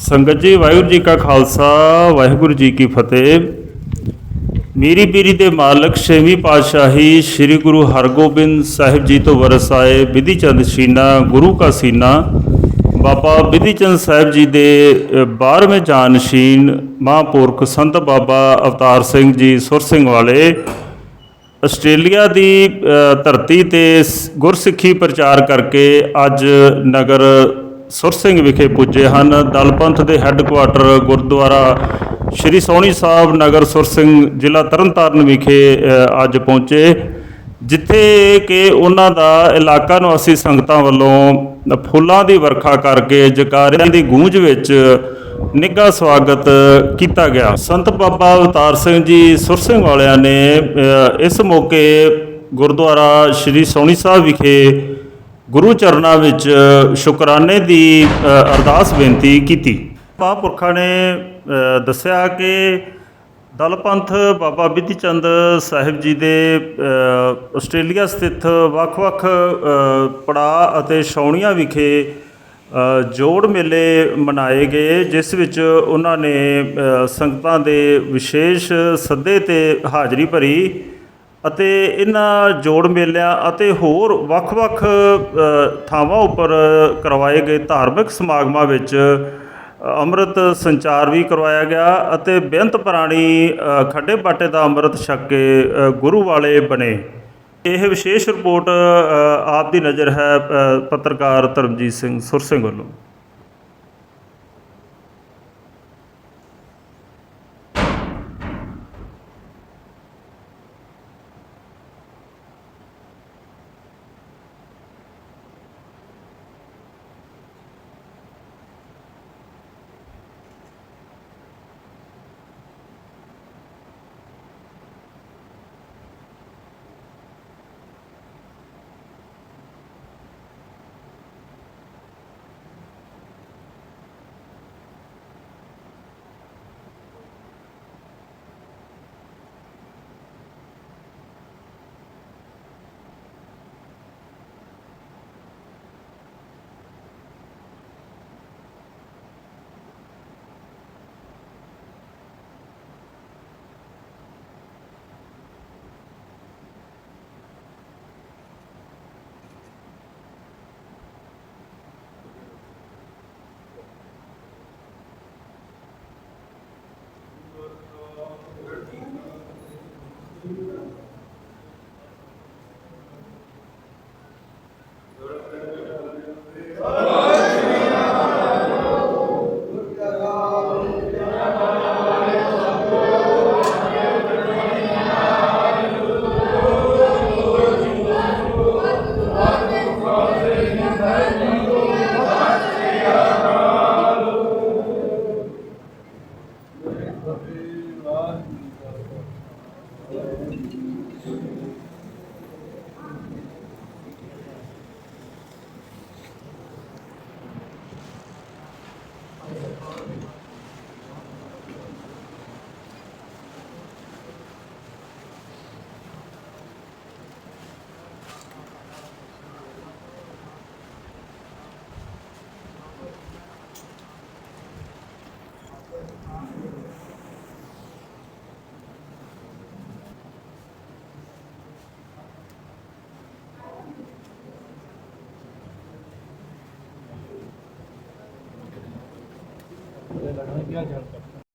ਸੰਗਤ ਜੀ ਵਾਹਿਗੁਰੂ ਜੀ ਕਾ ਖਾਲਸਾ ਵਾਹਿਗੁਰੂ ਜੀ ਕੀ ਫਤਿਹ। ਮੇਰੀ ਪੀਰੀ ਦੇ ਮਾਲਕ ਛੇਵੀਂ ਪਾਤਸ਼ਾਹੀ ਸ੍ਰੀ ਗੁਰੂ ਹਰਗੋਬਿੰਦ ਸਾਹਿਬ ਜੀ ਤੋਂ ਵਰਸ ਆਏ ਵਿਧੀ ਚੰਦ ਸੀਨਾ ਗੁਰੂ ਕਾ ਸੀਨਾ। ਬਾਬਾ ਵਿਧੀ ਚੰਦ ਸਾਹਿਬ ਜੀ ਦੇ ਅ, 12ਵੇਂ ਜਾਨਸ਼ੀਨ ਮਹਾਂਪੁਰਖ ਸੰਤ ਬਾਬਾ ਅਵਤਾਰ ਸਿੰਘ ਜੀ ਸੁਰ ਸਿੰਘ ਵਾਲੇ ਆਸਟ੍ਰੇਲੀਆ ਦੀ ਧਰਤੀ ਤੇ ਸ- ਗੁਰਸਿੱਖੀ ਪ੍ਰਚਾਰ ਕਰਕੇ ਅੱਜ ਨਗਰ ਸੁਰ ਸਿੰਘ ਵਿਖੇ ਪੁੱਜੇ ਹਨ। ਦਲਪੰਥ ਦੇ ਹੈੱਡਕੁਆਟਰ ਗੁਰਦੁਆਰਾ ਸ਼੍ਰੀ ਸੋਹਣੀ ਸਾਹਿਬ ਨਗਰ ਸੁਰ ਸਿੰਘ ਜ਼ਿਲ੍ਹਾ ਤਰਨਤਾਰਨ ਵਿਖੇ ਅੱਜ ਪਹੁੰਚੇ। ਜਿੱਥੇ ਕਿ ਉਹਨਾਂ ਦਾ ਇਲਾਕਾ ਨਿਵਾਸੀ ਸੰਗਤਾਂ ਵੱਲੋਂ ਫੁੱਲਾਂ ਦੀ ਵਰਖਾ ਕਰਕੇ ਜਕਾਰਿਆਂ ਦੀ ਗੂੰਜ ਵਿੱਚ ਨਿੱਘਾ ਸਵਾਗਤ ਕੀਤਾ ਗਿਆ। ਸੰਤ ਬਾਬਾ ਅਵਤਾਰ ਸਿੰਘ ਜੀ ਸੁਰਸਿੰਘ ਵਾਲਿਆਂ ਨੇ ਇਸ ਮੌਕੇ ਗੁਰਦੁਆਰਾ ਸ਼੍ਰੀ ਸੋਹਣੀ ਸਾਹਿਬ ਵਿਖੇ ਗੁਰੂ ਚਰਨਾਂ ਵਿੱਚ ਸ਼ੁਕਰਾਨੇ ਦੀ ਅਰਦਾਸ ਬੇਨਤੀ ਕੀਤੀ। ਮਹਾਂਪੁਰਖਾਂ ਨੇ ਦੱਸਿਆ ਕਿ ਦਲਪੰਥ ਬਾਬਾ ਬਿਧੀ ਚੰਦ ਸਾਹਿਬ ਜੀ ਦੇ ਆਸਟ੍ਰੇਲੀਆ ਸਥਿਤ ਵੱਖ-ਵੱਖ ਅ, ਪੜਾਅ ਅਤੇ ਛਾਉਣੀਆਂ ਵਿਖੇ ਜੋੜ ਮੇਲੇ ਮਨਾਏ ਗਏ ਜਿਸ ਵਿੱਚ ਉਹਨਾਂ ਨੇ ਸੰਗਤਾਂ ਦੇ ਵਿਸ਼ੇਸ਼ ਸੱਦੇ ਤੇ ਹਾਜ਼ਰੀ ਭਰੀ। ਅਤੇ ਇਹਨਾਂ ਜੋੜ ਮੇਲਿਆਂ ਅਤੇ ਹੋਰ ਵੱਖ-ਵੱਖ ਥਾਵਾਂ ਉੱਪਰ ਕਰਵਾਏ ਗਏ ਧਾਰਮਿਕ ਸਮਾਗਮਾਂ ਵਿੱਚ ਅੰਮ੍ਰਿਤ ਸੰਚਾਰ ਵੀ ਕਰਵਾਇਆ ਗਿਆ ਅਤੇ ਬੇਅੰਤ ਪ੍ਰਾਣੀ ਖੱਡੇ ਬਾਟੇ ਦਾ ਅੰਮ੍ਰਿਤ ਛਕ ਕੇ ਗੁਰੂ ਵਾਲੇ ਬਣੇ। ਇਹ ਵਿਸ਼ੇਸ਼ ਰਿਪੋਰਟ ਆਪ ਦੀ ਨਜ਼ਰ ਹੈ ਪੱਤਰਕਾਰ ਧਰਮਜੀਤ ਸਿੰਘ ਸੁਰ ਵੱਲੋਂ। ਵਾਹਿਗੁਰੂ ਜਾਣਾ ਕਿਹਾ ਜਾਣਾ